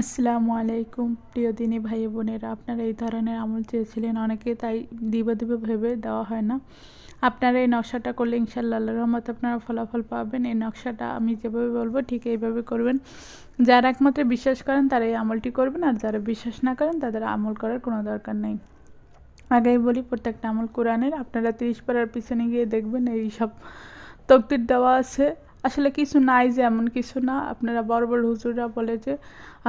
আসসালামু আলাইকুম, প্রিয় দিনী ভাই বোনেরা। আপনারা এই ধরনের আমল চেয়েছিলেন অনেকে, তাই দিবে দিবে ভেবে দেওয়া হয় না। আপনারা এই নকশাটা করলে ইনশাল্লাহ রহমত আপনারা ফলাফল পাবেন। এই নকশাটা আমি যেভাবে বলব, ঠিক এইভাবে করবেন। যারা একমাত্র বিশ্বাস করেন, তারা এই আমলটি করবেন। আর যারা বিশ্বাস না করেন, তাদের আমল করার কোনো দরকার নেই। আগেই বলি, প্রত্যেকটা আমল কোরআনের। আপনারা তিরিশ পাড়ার পিছনে গিয়ে দেখবেন, এই সব তকদির দেওয়া আছে। আসলে কিছু নাই যে এমন কিছু না। আপনারা বড় বড় হুজুররা বলে যে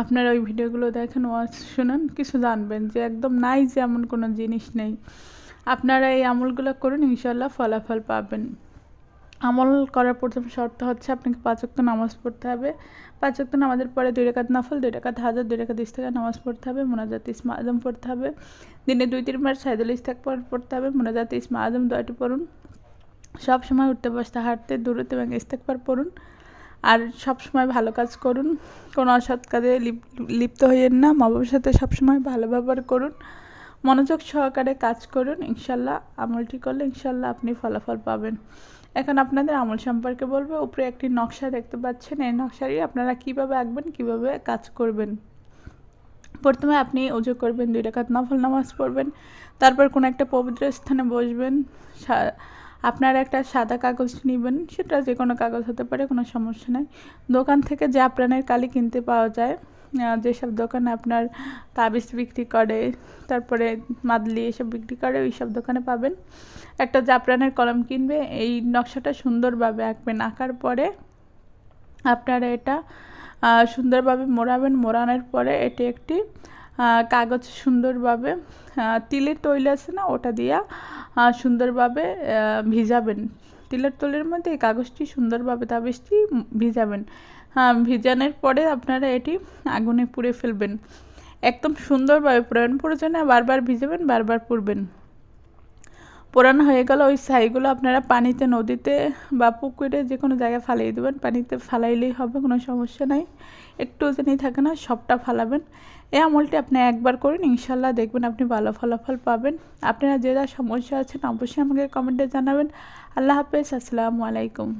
আপনারা ওই ভিডিওগুলো দেখেন, ওয়াজ শুনেন, কিছু জানবেন যে একদম নাই যে এমন কোনো জিনিস নেই। আপনারা এই আমলগুলো করুন ইনশাল্লাহ ফলাফল পাবেন। আমল করার প্রথম শর্ত হচ্ছে আপনাকে পাঁচক্ত নামাজ পড়তে হবে। পাঁচক্ত নামাজের পরে দুই রেখাত নফল, দুই রেখাত হাজার, দুই রেখাত ইস্তেকা নামাজ পড়তে হবে, মোনাজাত ইসমা আজম পড়তে হবে। দিনে দুই তিনবার সাইদুল ইস্তাক পড়তে হবে, মোনাজাত ইসমা আজম দয়টি পড়ুন। সব সময় উঠতে বসতে, হাঁটতে দূরতে এবং ইস্তেকবার পড়ুন। আর সব সময় ভালো কাজ করুন। কোনো অসৎ কাজে লিপ্ত হইয়েন না। মা বাবার সাথে সবসময় ভালো ব্যবহার করুন। মনোযোগ সহকারে কাজ করুন। ইনশাল্লাহ আমলটি করলে ইনশাল্লাহ আপনি ফলাফল পাবেন। এখন আপনাদের আমল সম্পর্কে বলব। উপরে একটি নকশা দেখতে পাচ্ছেন। এই নকশারই আপনারা কীভাবে আঁকবেন, কীভাবে কাজ করবেন? প্রথমে আপনি উজু করবেন, দুই রাকাত নফল নামাজ পড়বেন। তারপর কোনো একটা পবিত্র স্থানে বসবেন। আপনার একটা সাদা কাগজ নেবেন, সেটা যে কোনো কাগজ হতে পারে, কোনো সমস্যা নাই। দোকান থেকে আপনার কালি কিনতে পাওয়া যায় যেসব দোকানে আপনার তাবিজ বিক্রি করে, তারপরে মাদলি এসব বিক্রি করে ওই সব দোকানে পাবেন। একটা জাপরানের কলম কিনবে, এই নকশাটা সুন্দরভাবে আঁকবেন। আঁকার পরে আপনারা এটা সুন্দরভাবে মোড়াবেন। মোড়ানোর পরে এটি একটি কাগজ সুন্দরভাবে তিলের তৈল আছে না, ওটা দিয়া সুন্দরভাবে ভিজাবেন। তিলের তৈলের মধ্যে এই কাগজটি সুন্দরভাবে তাবিজটি ভিজাবেন। হ্যাঁ ভিজানোর পরে আপনারা এটি আগুনে পুড়ে ফেলবেন। একদম সুন্দরভাবে পুরান প্রয়োজনে বারবার ভিজাবেন, বারবার পুড়বেন। পোড়ানো হয়ে গেল, ওই ছাইগুলো আপনারা পানিতে, নদীতে বা পুকুরে যে কোনো জায়গায় ফালিয়ে দেবেন। পানিতে ফালাইলেই হবে, কোনো সমস্যা নাই। একটু ওজনই থাকে না, সবটা ফালাবেন। এই আমলটি আপনি একবার করুন, ইনশাল্লাহ দেখবেন আপনি ভালো ফলাফল পাবেন। আপনারা যে যা সমস্যা আছেন, অবশ্যই আমাকে কমেন্টে জানাবেন। আল্লাহ হাফেজ, আসসালামু আলাইকুম।